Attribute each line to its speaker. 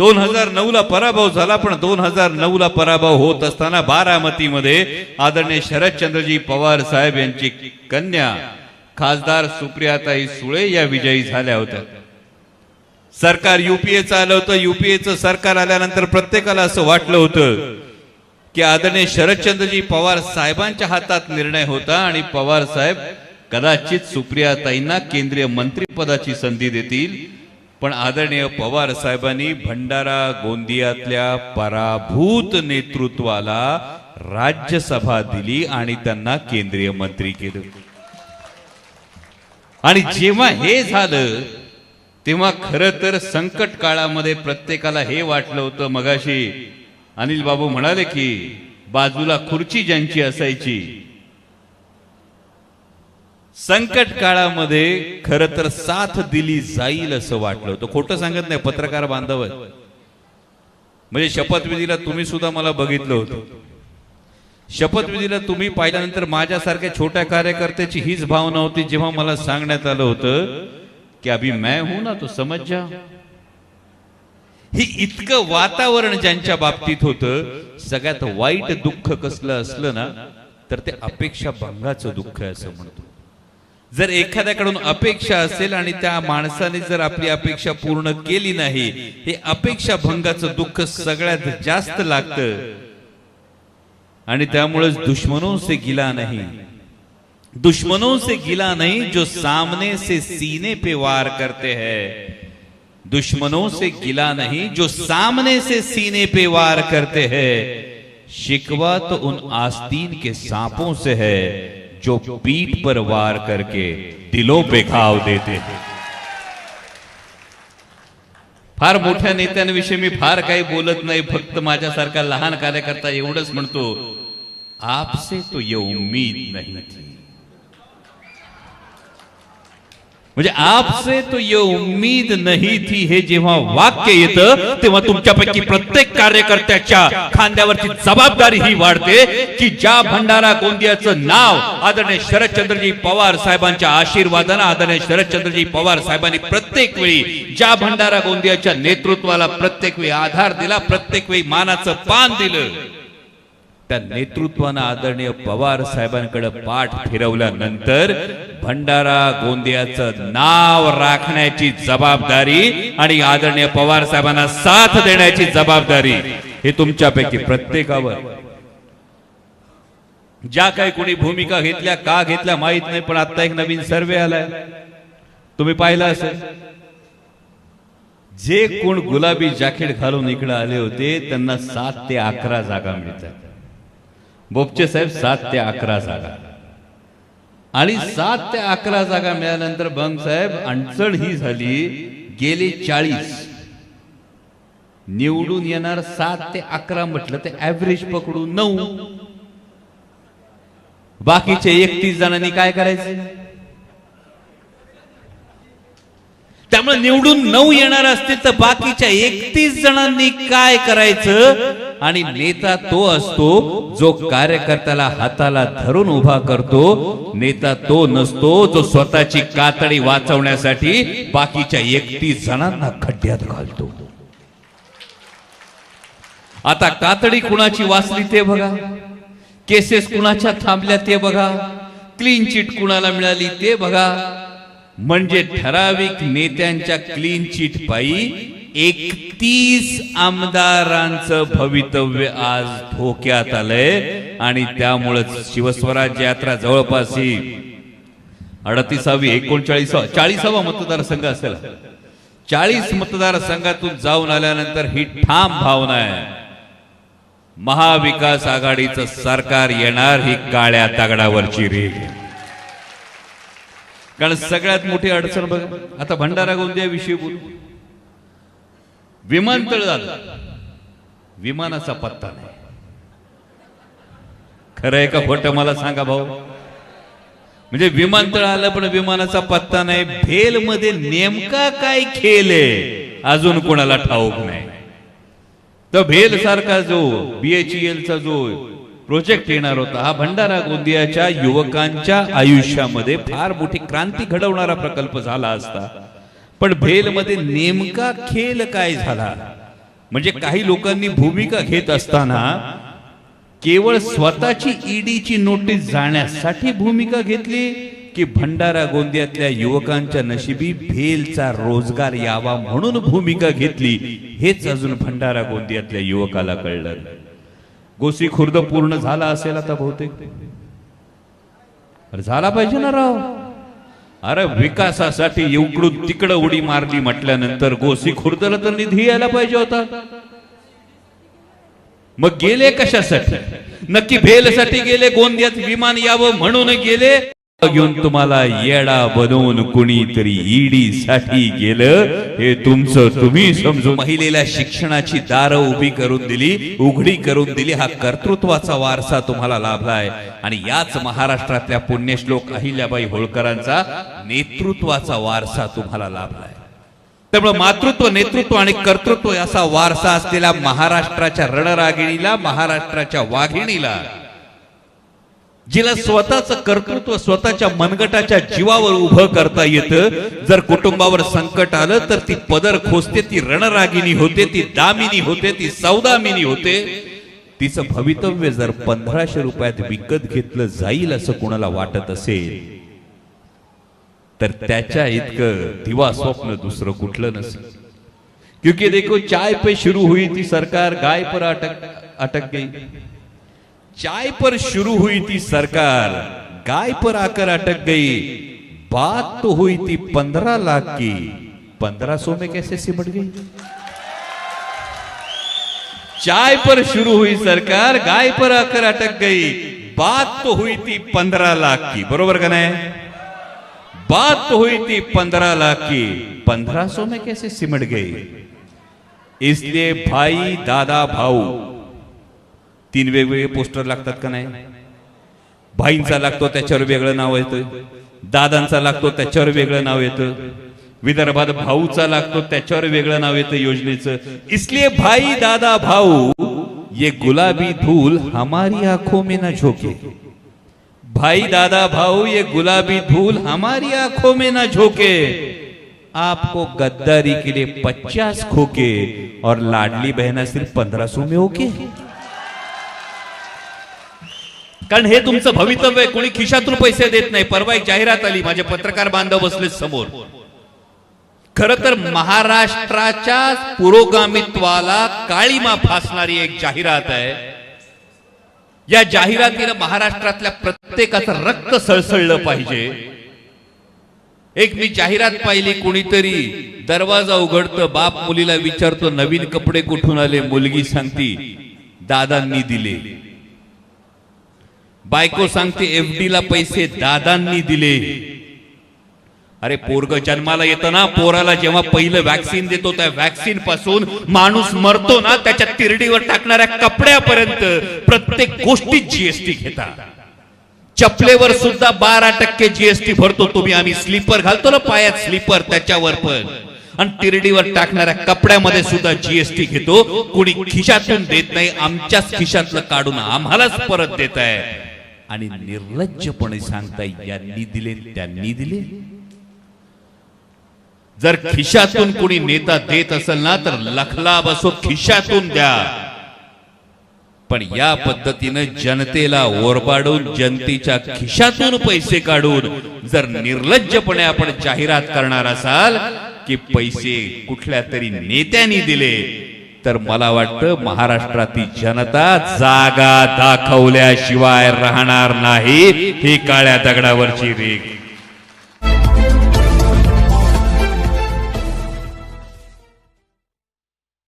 Speaker 1: दोन हजार नऊ ला पराभव झाला पण दोन हजार नऊ ला पराभव होत असताना बारामतीमध्ये आदरणीय शरदचंद्रजी पवार साहेब यांची कन्या खासदार सुप्रियाताई सुळे या विजयी झाल्या होत्या. सरकार युपीएचं आलं होतं. युपीएचं सरकार आल्यानंतर प्रत्येकाला असं वाटलं होतं की आदरणीय शरदचंद्रजी पवार साहेबांच्या हातात निर्णय होता आणि पवार साहेब कदाचित सुप्रियाताईंना केंद्रीय मंत्रिपदाची संधी देतील. पण आदरणीय पवार साहेबांनी भंडारा गोंदियातल्या पराभूत नेतृत्वाला राज्यसभा दिली आणि त्यांना केंद्रीय मंत्री केलं. आणि जेव्हा हे झालं तेव्हा खर तर संकट काळामध्ये प्रत्येकाला हे वाटलं होतं मगाशी. अनिल बाबू म्हणाले की बाजूला खुर्ची ज्यांची असायची संकट काळामध्ये खर तर साथ दिली जाईल असं वाटलं होतं. खोटं सांगत नाही पत्रकार बांधव म्हणजे शपथविधीला तुम्ही सुद्धा मला बघितलं होतं. शपथविधीला तुम्ही पाहिल्यानंतर माझ्यासारख्या छोट्या कार्यकर्त्याची हीच भावना होती जेव्हा मला सांगण्यात आलं होतं की अभि मैं हूं हो ना तो समज जा. ही इतकं वातावरण ज्यांच्या बाबतीत होतं सगळ्यात वाईट दुःख कसलं असलं ना तर ते अपेक्षा भंगाचं दुःख आहे असं म्हणतो. जर एखाद्याकडून अपेक्षा असेल जर आपली अपेक्षा पूर्ण केली नाही, हे अपेक्षा भंगाचं दुःख सगळ्यात जास्त लागतं. दुश्मनों से गिला नहीं. दुश्मनों से गिला नहीं जो सामने से सीने पे वार करते हैं. दुश्मनों से गिला नहीं जो सामने से सीने पे वार करते हैं. शिकवा तो उन आस्तीन के सांपों से है। जो पीठ पर वार करके दिलों पे घाव देते हैं। फार मोठ्या नेत्यांविषयी मी फार काही बोलत नाही फक्त माझ्यासारखा लहान कार्यकर्ता एवढंच म्हणतो आपसे तो ये उम्मीद नाही थी। म्हणजे आपसे तो ये उम्मीद नहीं थी हे जेव्हा वाक्य येतं तेव्हा तुमच्यापैकी प्रत्येक कार्यकर्त्याच्या खांद्यावरची जबाबदारी ही वाढते की ज्या भंडारा गोंदियाचं नाव आदरणीय शरदचंद्रजी पवार साहेबांच्या आशीर्वादानं आदरणीय शरदचंद्रजी पवार साहेबांनी प्रत्येक वेळी ज्या भंडारा गोंदियाच्या नेतृत्वाला प्रत्येक वेळी आधार दिला प्रत्येक वेळी मानाचं पान दिलं. त्या नेतृत्वानं आदरणीय पवार साहेबांकडे पाठ फिरवल्यानंतर भंडारा गोंदियाचं नाव राखण्याची जबाबदारी आणि आदरणीय पवार साहेबांना साथ देण्याची जबाबदारी हे तुमच्यापैकी प्रत्येकावर. ज्या काही कोणी भूमिका घेतल्या का घेतल्या माहीत नाही पण आता एक नवीन सर्वे आलाय. तुम्ही पाहिला असेल. जे कोण गुलाबी जॅकेट घालून इकडे आले होते त्यांना सात ते अकरा जागा मिळतात. बोपचे साहेब सात ते अकरा जागा. आणि सात ते अकरा जागा मिळाल्यानंतर बंग साहेब अडचण ही झाली गेले चाळीस. निवडून येणार सात ते अकरा म्हटलं ते ऍव्हरेज पकडून नऊ. बाकीचे एकतीस जणांनी काय करायचं? त्यामुळे निवडून नऊ येणार असतील तर बाकीच्या एकतीस जणांनी काय करायचं? आणि नेता तो असतो जो कार्यकर्त्याला हाताला धरून उभा करतो नेता तो नसतो जो स्वतःची कातडी वाचवण्यासाठी बाकीच्या एकतीस जणांना खड्ड्यात घालतो. आता कातडी कुणाची वाचली ते बघा. केसेस कुणाच्या थांबल्या ते बघा. क्लीन चिट कुणाला मिळाली ते बघा. म्हणजे ठराविक नेत्यांच्या क्लीन चिट पायी एकतीस आमदारांचं भवितव्य आज धोक्यात आलंय आणि त्यामुळे शिवस्वराज्य यात्रा जवळपास ही अडतीसावी एकोणचाळीसावा चाळीसावा मतदारसंघ असेल. चाळीस मतदारसंघातून जाऊन आल्यानंतर ही ठाम भावना आहे. महाविकास आघाडीचं सरकार येणार ही काळ्या दगडावरची रेग कारण सगळ्यात मोठी अडचण बघा आता भंडारा गोंदिया विषयी बोलू. विमानतळ झालं. विमानाचा पत्ता नाही. खरं आहे का खोटं मला सांगा भाऊ? म्हणजे विमानतळ आलं पण विमानाचा पत्ता नाही. भेल मध्ये नेमका काय खेळ आहे? अजून कोणाला ठाऊक नाही. तर भेल सारखा जो बीएचईएलचा जो प्रोजेक्ट येणार होता. हा भंडारा गोंदियाच्या युवकांच्या आयुष्यामध्ये फार मोठी क्रांती घडवणारा प्रकल्प झाला असता. पण भेलमध्ये नेमका खेल काय झाला? म्हणजे काही लोकांनी भूमिका घेत असताना केवळ स्वतःची ईडीची नोटीस जाण्यासाठी भूमिका घेतली की भंडारा गोंदियातल्या युवकांच्या नशिबी भेलचा रोजगार यावा म्हणून भूमिका घेतली हेच अजून भंडारा गोंदियातल्या युवकाला कळलं. गोसी खुर्द पूर्ण झाला असेल आता बहुतेक. अरे झाला पाहिजे ना राव. अरे विकासासाठी इकडून तिकडं उडी मारली म्हटल्यानंतर गोसी खुर्दला तर निधी यायला पाहिजे होता. मग गेले कशासाठी? नक्की भेलसाठी गेले गोंदियात विमान यावं म्हणून गेले? घेऊन तुम्हाला येडा बनवून कुणीतरी ईडी साठी गेलं हे तुमचं तुम्ही समजू महिलेला शिक्षणाची दारं उभी करून दिली उघडी करून दिली हा कर्तृत्वाचा वारसा तुम्हाला लाभलाय. आणि याच महाराष्ट्रातल्या पुण्यश्लोक अहिल्याबाई होळकरांचा नेतृत्वाचा वारसा तुम्हाला लाभलाय. त्यामुळे मातृत्व नेतृत्व आणि कर्तृत्व असा वारसा असलेल्या महाराष्ट्राच्या रणरागिणीला महाराष्ट्राच्या वाघिणीला जिला स्वतःच कर्तृत्व स्वतःच्या मनगटाच्या जीवावर उभं करता येतं. जर कुटुंबावर संकट आलं तर ती पदर खोसते ती रणरागिनी होते ती दामिनी होते ती सौदामिनी होते. तिचं भवितव्य जर पंधराशे रुपयात विकत घेतलं जाईल असं कोणाला वाटत असेल तर त्याच्या इतकं दिवा स्वप्न दुसरं कुठलं नसेल. क्योंकि देखो चाय पे शुरू हुई थी सरकार गाय पर अटक अटक गई. चाय पर शुरू हुई थी सरकार। गाय पर आकर अटक गई। बात तो हुई थी पंद्रह लाख की। पंद्रह सौ में कैसे सिमट गई? चाय पर शुरू हुई सरकार, गाय पर आकर अटक गई। बात तो हुई थी पंद्रह लाख की। बरोबर का नाही? बात तो हुई थी पंद्रह लाख की। पंद्रह सौ में कैसे सिमट गई? इसलिए भाई, दादा, भाऊ तीन वेगवेगळे पोस्टर लागतात का नाही? भाईंचा लागतो त्याच्यावर वेगळं नाव येतं. दादांचा लागतो त्याच्यावर वेगळं नाव येतं. विदर्भात भाऊचा लागतो त्याच्यावर वेगळं नाव येतं योजनेचं. इसलिए भाई दादा भाऊ ये गुलाबी धूल हमारी आंखों में ना झोके. भाई दादा भाऊ ये गुलाबी धूल हमारी आंखों में ना झोके. आपको गद्दारी के लिए पचास खोके और लाडली बहना सिर्फ पंद्रह सौ में ओके कारण हे तुमचं भवितव्य आहे. कोणी खिशातून पैसे देत नाही. परवा एक जाहिरात आली. माझे पत्रकार बांधव बसले समोर. खर तर महाराष्ट्राच्या पुरोगामित्वाला काळीमा फासणारी एक जाहिरात आहे. या जाहिरातीनं महाराष्ट्रातल्या प्रत्येकाचं रक्त सळसळलं पाहिजे. एक मी जाहिरात पाहिली कोणीतरी दरवाजा उघडतं बाप मुलीला विचारतो नवीन कपडे कुठून आले? मुलगी सांगती दादांनी दिले. बायको सांगते एफडी ला पैसे दादांनी दिले. अरे पोरग जन्माला येतं ना पोराला जेव्हा पहिलं वॅक्सिन देतो त्या वॅक्सिनपासून माणूस मरतो ना त्याच्या तिरडीवर टाकणाऱ्या कपड्यापर्यंत प्रत्येक गोष्टीत जीएसटी घेतात. चपलेवर सुद्धा बारा टक्के जीएसटी भरतो तुम्ही आम्ही स्लीपर घालतो ना पायात स्लीपर त्याच्यावर पण. आणि तिरडीवर टाकणाऱ्या कपड्यामध्ये सुद्धा जीएसटी घेतो. कुणी खिशातून देत नाही आमच्याच खिशातलं काढून आम्हालाच परत देत आहे आणि निर्लज्जपणे सांगताय यांनी दिले त्यांनी दिले. जर खिशातून कुणी नेता देत असेल ना तर लखला बसो खिशातून द्या. पण या पद्धतीनं जनतेला ओरबाडून जनतेच्या खिशातून पैसे काढून जर निर्लज्जपणे आपण जाहिरात करणार असाल की पैसे कुठल्या तरी नेत्यांनी दिले. तर मला वाटतं महाराष्ट्रातील जनता जागा दाखवल्याशिवाय राहणार नाही ही काळ्या दगडावरची रेख.